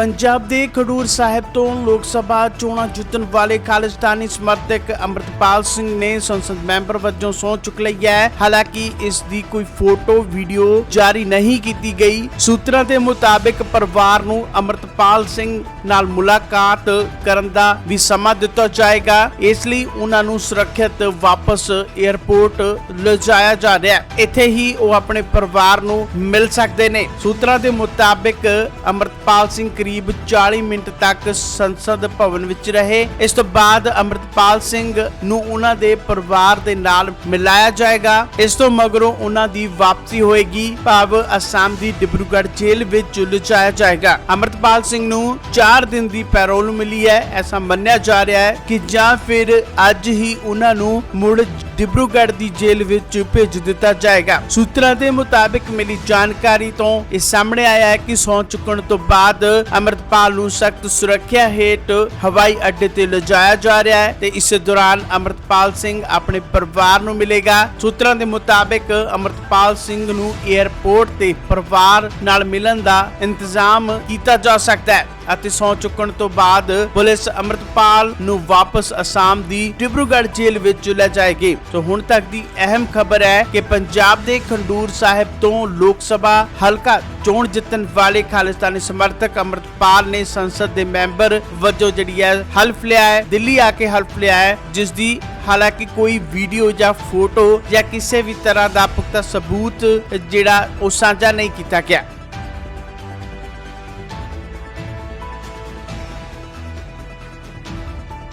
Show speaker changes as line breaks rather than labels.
ਪੰਜਾਬ ਦੇ ਖਡੂਰ ਸਾਹਿਬ ਤੋਂ ਲੋਕ ਸਭਾ ਚੋਣਾਂ ਜਿੱਤਣ ਵਾਲੇ ਖਾਲਿਸਤਾਨੀ ਸਮਰਥਕ ਅੰਮ੍ਰਿਤਪਾਲ ਸਿੰਘ ਨੇ ਸੰਸਦ ਮੈਂਬਰ ਵਜੋਂ ਸਹੁੰ ਚੁੱਕ ਲਈ ਹੈ। ਹਾਲਾਂਕਿ ਇਸ ਦੀ ਕੋਈ ਫੋਟੋ, ਵੀਡੀਓ ਜਾਰੀ ਨਹੀਂ ਕੀਤੀ ਗਈ। ਸੂਤਰਾਂ ਦੇ ਮੁਤਾਬਿਕ ਪਰਿਵਾਰ ਨੂੰ ਅੰਮ੍ਰਿਤਪਾਲ ਸਿੰਘ ਨਾਲ ਮੁਲਾਕਾਤ ਕਰਨ ਦਾ ਵੀ ਸਮਾਂ ਦਿੱਤਾ ਜਾਏਗਾ। ਇਸ ਲਈ ਉਹਨਾਂ ਨੂੰ ਸੁਰੱਖਿਅਤ ਵਾਪਸ 에ਅਰਪੋਰਟ ਲਿਜਾਇਆ ਜਾ ਰਿਹਾ ਹੈ। ਇੱਥੇ ਹੀ ਉਹ ਆਪਣੇ ਪਰਿਵਾਰ ਨੂੰ ਮਿਲ ਸਕਦੇ ਨੇ। ਸੂਤਰਾਂ ਦੇ ਮੁਤਾਬਿਕ ਅੰਮ੍ਰਿਤਪਾਲ ਸਿੰਘ ਕਰੀਬ 40 ਮਿੰਟ ਤੱਕ ਸੰਸਦ ਭਵਨ ਵਿੱਚ ਰਹੇ। ਇਸ ਤੋਂ ਬਾਅਦ ਅੰਮ੍ਰਿਤਪਾਲ ਸਿੰਘ ਨੂੰ ਉਹਨਾਂ ਦੇ ਪਰਿਵਾਰ ਦੇ ਨਾਲ ਮਿਲਾਇਆ ਜਾਏਗਾ। ਇਸ ਤੋਂ ਮਗਰੋਂ ਉਹਨਾਂ ਦੀ ਵਾਪਸੀ ਹੋਏਗੀ। ਭਾਵ ਅਸਾਮ ਦੀ ਡਿਬਰੂਗੜ੍ਹ ਜੇਲ੍ਹ ਵਿੱਚ ਲਿਜਾਇਆ ਜਾਏਗਾ। ਅੰਮ੍ਰਿਤਪਾਲ ਸਿੰਘ ਨੂੰ 4 ਦਿਨ ਦੀ ਪੈਰੋਲ ਮਿਲੀ ਹੈ। ਐਸਾ ਮੰਨਿਆ ਜਾ ਰਿਹਾ ਹੈ ਕਿ ਜਾਂ ਫਿਰ ਅੱਜ ਹੀ ਉਹਨਾਂ ਨੂੰ ਮੁੜ ਡਿਬਰੂਗੜ੍ਹ ਦੀ ਜੇਲ੍ਹ ਵਿੱਚ ਭੇਜ ਦਿੱਤਾ ਜਾਏਗਾ ਸੂਤਰਾਂ ਦੇ ਮੁਤਾਬਿਕ ਮਿਲੀ ਜਾਣਕਾਰੀ ਤੋਂ ਇਹ ਸਾਹਮਣੇ ਆਇਆ ਹੈ ਕਿ ਸੌਂ ਚੁੱਕਣ ਤੋਂ ਬਾਅਦ ਅਮਰਤਪਾਲ ਨੂੰ ਸਖਤ ਸੁਰੱਖਿਆ ਹੇਠ ਹਵਾਈ ਅੱਡੇ ਤੇ ਲਿਜਾਇਆ ਜਾ ਰਿਹਾ ਹੈ ਤੇ ਇਸ ਦੌਰਾਨ ਅਮਰਤਪਾਲ ਸਿੰਘ ਆਪਣੇ ਪਰਿਵਾਰ ਨੂੰ ਮਿਲੇਗਾ ਸੂਤਰਾਂ ਦੇ ਮੁਤਾਬਿਕ ਅਮਰਤਪਾਲ ਸਿੰਘ ਨੂੰ 에ਅਰਪੋਰਟ ਤੇ ਪਰਿਵਾਰ ਨਾਲ ਮਿਲਣ ਦਾ ਇੰਤਜ਼ਾਮ ਕੀਤਾ ਜਾ ਸਕਦਾ ਹੈ ਅਤੇ ਸੌਂ ਚੁੱਕਣ ਤੋਂ ਬਾਅਦ ਪੁਲਿਸ ਅਮਰਤਪਾਲ ਨੂੰ ਵਾਪਸ ਅਸਾਮ ਦੀ ਡਿਬਰੂਗੜ੍ਹ ਜੇਲ੍ਹ ਵਿੱਚ ਲੈ ਜਾਏਗੀ। ਸੋ ਹੁਣ ਤੱਕ ਦੀ ਅਹਿਮ ਖਬਰ ਹੈ ਕਿ ਪੰਜਾਬ ਦੇ ਖੰਡੂਰ ਸਾਹਿਬ ਤੋਂ ਲੋਕ ਸਭਾ ਹਲਕਾ ਚੋਣ ਜਿੱਤਣ ਵਾਲੇ ਖਾਲਿਸਤਾਨੀ ਸਮਰਥਕ ਅਮਰਤਪਾਲ ਨੇ ਸੰਸਦ ਦੇ ਮੈਂਬਰ ਵਜੋਂ ਜਿਹੜੀ ਹੈ ਹਲਫ ਲਿਆ ਹੈ, ਦਿੱਲੀ ਆ ਕੇ ਹਲਫ ਲਿਆ ਹੈ, ਜਿਸ ਦੀ ਹਾਲਾਂਕਿ ਕੋਈ ਵੀਡੀਓ ਜਾਂ ਫੋਟੋ ਜਾਂ ਕਿਸੇ ਵੀ ਤਰ੍ਹਾਂ ਦਾ ਪੁਖਤਾ ਸਬੂਤ ਜਿਹੜਾ ਉਹ ਸਾਂਝਾ ਨਹੀਂ ਕੀਤਾ ਗਿਆ।